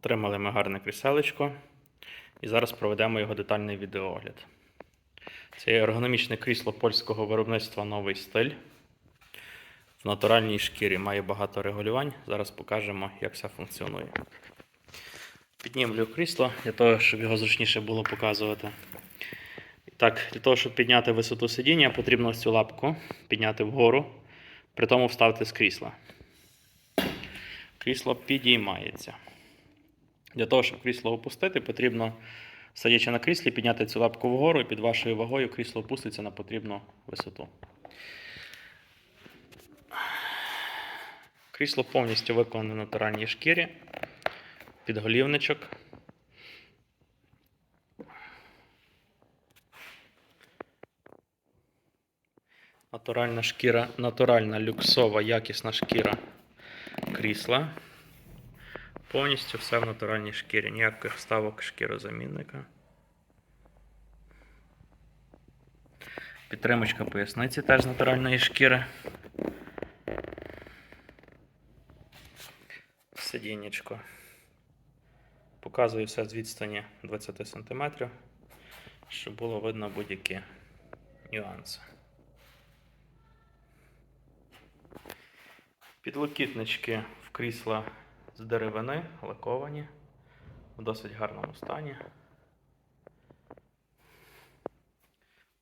Отримали ми гарне кріселечко. І зараз проведемо його детальний відеоогляд. Це є ергономічне крісло польського виробництва новий стиль. В натуральній шкірі має багато регулювань. Зараз покажемо, як все функціонує. Піднімлю крісло для того, щоб його зручніше було показувати. Так, для того, щоб підняти висоту сидіння, потрібно цю лапку підняти вгору, при тому вставити з крісла. Крісло підіймається. Для того, щоб крісло опустити, потрібно, сидячи на кріслі, підняти цю лапку вгору і під вашою вагою крісло опуститься на потрібну висоту. Крісло повністю виконане в натуральній шкірі, підголівничок. Натуральна шкіра, натуральна люксова якісна шкіра крісла. Повністю все в натуральній шкірі, ніяких вставок шкірозамінника. Підтримочка поясниці теж з натуральної шкіри. Сидіннячко. Показую все з відстані 20 см, щоб було видно будь-які нюанси. Підлокітнички в крісла з деревини, лаковані, в досить гарному стані.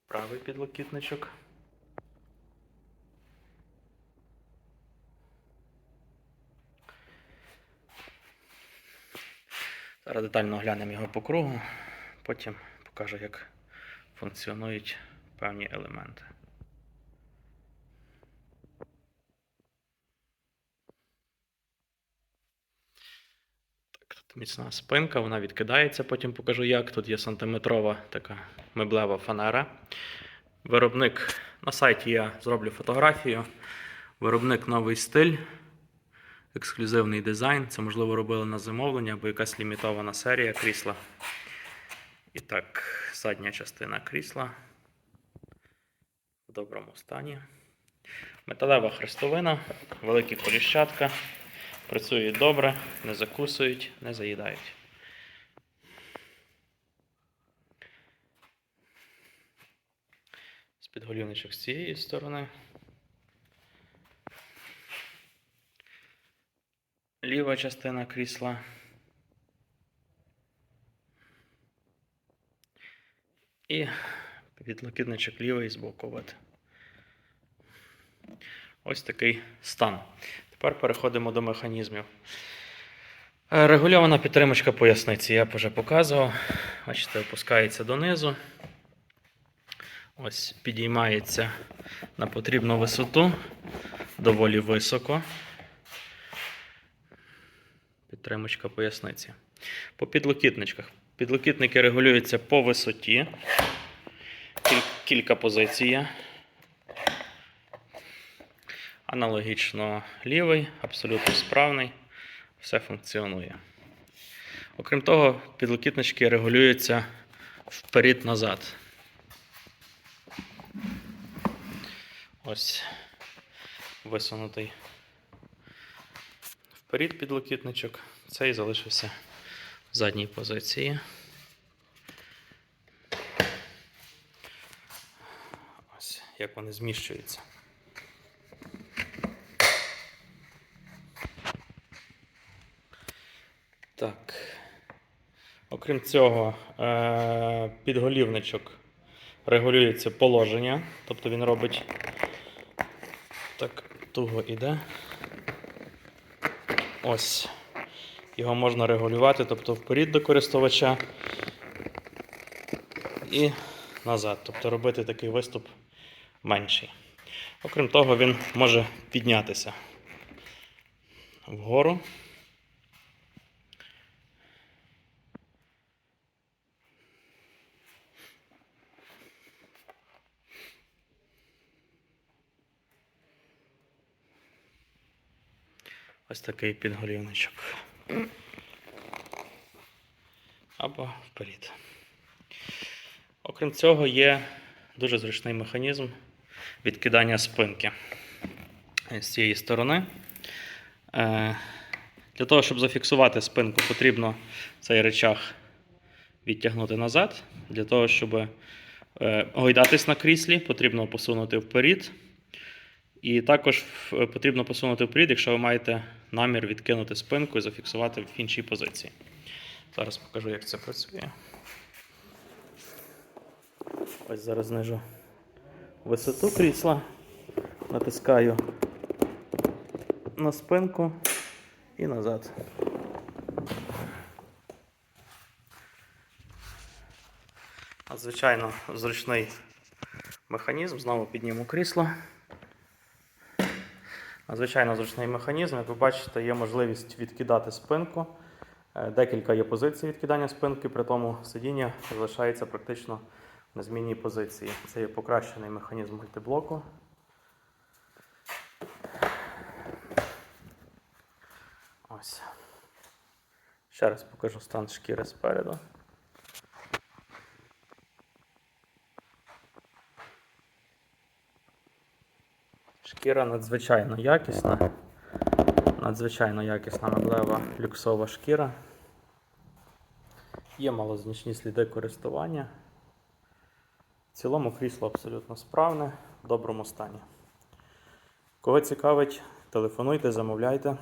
Правий підлокітничок. Зараз детально оглянемо його по кругу, потім покажу, як функціонують певні елементи. Міцна спинка, вона відкидається, потім покажу як. Тут є сантиметрова така меблева фанера. Виробник на сайті я зроблю фотографію. Виробник новий стиль, ексклюзивний дизайн. Це, можливо, робили на замовлення або якась лімітована серія крісла. І так, задня частина крісла в доброму стані. Металева хрестовина, великі коліщатка. Працюють добре, не закусують, не заїдають. З підголівничок з цієї сторони. Ліва частина крісла. І підлокітничок лівий з боку. Ось такий стан. Тепер переходимо до механізмів. Е, Регульована підтримочка поясниці, я вже показував. Бачите, опускається донизу. Ось підіймається на потрібну висоту, доволі високо. Підтримочка поясниці. По підлокітничках. Підлокітники регулюються по висоті. Кілька позицій. Аналогічно лівий, абсолютно справний, все функціонує. Окрім того, підлокітнички регулюються вперед-назад. Ось висунутий вперед підлокітничок. Цей залишився в задній позиції. Ось як вони зміщуються. Так. Окрім цього, е, підголівничок регулюється положення, тобто він робить так, туго іде. Ось. Його можна регулювати, тобто вперед до користувача і назад. Тобто робити такий виступ менший. Окрім того, він може піднятися вгору. Ось такий підголівничок. Або вперед. Окрім цього, є дуже зручний механізм відкидання спинки з цієї сторони. Е, Для того, щоб зафіксувати спинку, потрібно цей речах відтягнути назад. Для того, щоб е, гойдатись на кріслі, потрібно посунути вперед. І також е, потрібно посунути вперед, якщо ви маєте намір відкинути спинку і зафіксувати в іншій позиції. Зараз покажу, як це працює. Ось зараз знижу висоту крісла, натискаю на спинку і назад. Надзвичайно зручний механізм. Знову підніму крісло. Надзвичайно зручний механізм. Як ви бачите, є можливість відкидати спинку. Е, Декілька є позицій відкидання спинки, при тому сидіння залишається практично в незмінній позиції. Це є покращений механізм мультиблоку. Ось. Ще раз покажу стан шкіри спереду. Шкіра надзвичайно якісна. Надзвичайно якісна меблева люксова шкіра. Є малозначні сліди користування. В цілому крісло абсолютно справне, в доброму стані. Кого цікавить, телефонуйте, замовляйте.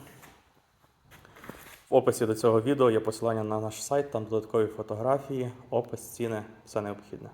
В описі до цього відео є посилання на наш сайт, там додаткові фотографії, опис, ціни, все необхідне.